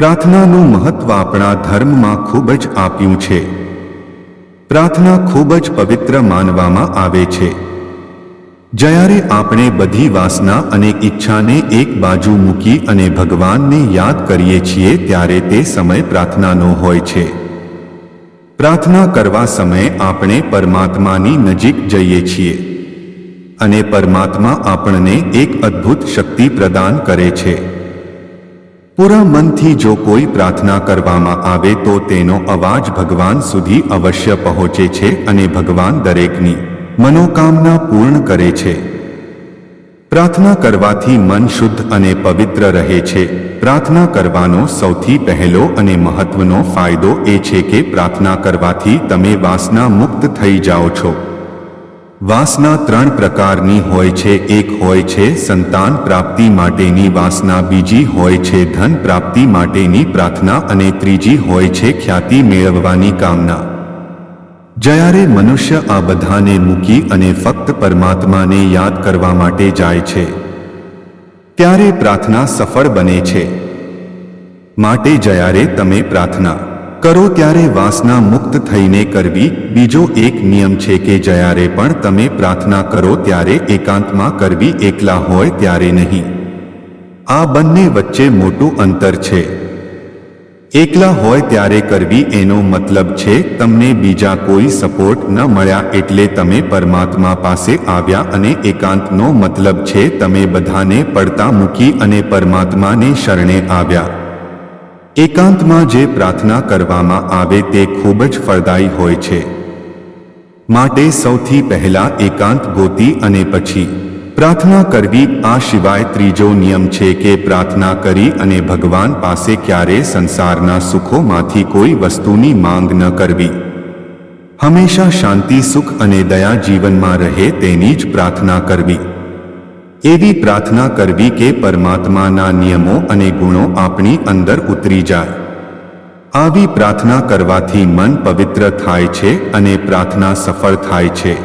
પ્રાર્થનાનું મહત્વ આપણા ધર્મમાં ખૂબ જ આપ્યું છે. પ્રાર્થના ખૂબ જ પવિત્ર માનવામાં આવે છે. જ્યારે આપણે બધી વાસના અને ઈચ્છાને એક બાજુ મૂકી અને ભગવાનને યાદ કરીએ છીએ ત્યારે તે સમય પ્રાર્થનાનો હોય છે. પ્રાર્થના કરવા સમયે આપણે પરમાત્માની નજીક જઈએ છીએ. અને પરમાત્મા આપણને એક અદ્ભુત શક્તિ પ્રદાન કરે છે. પૂરા મનથી જો કોઈ પ્રાર્થના કરવામાં આવે તો તેનો અવાજ ભગવાન સુધી અવશ્ય પહોંચે છે અને ભગવાન દરેકની મનોકામના પૂર્ણ કરે છે. પ્રાર્થના કરવાથી મન શુદ્ધ અને પવિત્ર રહે છે. પ્રાર્થના કરવાનો સૌથી પહેલો અને મહત્વનો ફાયદો એ છે કે પ્રાર્થના કરવાથી તમે વાસના મુક્ત થઈ જાઓ છો. વાસના ત્રણ પ્રકારની હોય છે. એક હોય છે સંતાન પ્રાપ્તિ માટેની વાસના, બીજી હોય છે ધન પ્રાપ્તિ માટેની પ્રાર્થના અને ત્રીજી હોય છે ખ્યાતિ મેળવવાની કામના. જ્યારે મનુષ્ય આ બધાને મૂકી અને ફક્ત પરમાત્માને યાદ કરવા માટે જાય છે, ત્યારે પ્રાર્થના સફળ બને છે. માટે જ્યારે તમે પ્રાર્થના કરો ત્યારે વાસના મુક્ત થઈને કરવી બીજો એક નિયમ છે કે જ્યારે પણ તમે પ્રાર્થના કરો ત્યારે એકાંતમાં કરવી એકલા હોય ત્યારે નહીં. આ બંને વચ્ચે મોટું અંતર છે. એકલા હોય ત્યારે કરવી એનો મતલબ છે, તમને બીજા કોઈ સપોર્ટ ન મળ્યા એટલે તમે પરમાત્મા પાસે આવ્યા અને એકાંતનો મતલબ છે, તમે બધાને પડતા મૂકી અને પરમાત્માને શરણે આવ્યા. એકાંતમાં જે પ્રાર્થના કરવામાં આવે તે ખૂબ જ ફળદાયી હોય છે. માટે સૌથી પહેલા એકાંત ગોતી અને પછી પ્રાર્થના કરવી આ સિવાય ત્રીજો નિયમ છે કે પ્રાર્થના કરી અને ભગવાન પાસે ક્યારે સંસારના સુખોમાંથી કોઈ વસ્તુની માંગ ન કરવી. હંમેશા શાંતિ, સુખ અને દયા જીવનમાં રહે તેની જ પ્રાર્થના કરવી. એવી પ્રાર્થના કરવી કે પરમાત્માના નિયમો અને ગુણો આપણી અંદર ઉતરી જાય. આવી પ્રાર્થના કરવાથી મન પવિત્ર થાય છે અને પ્રાર્થના સફળ થાય છે.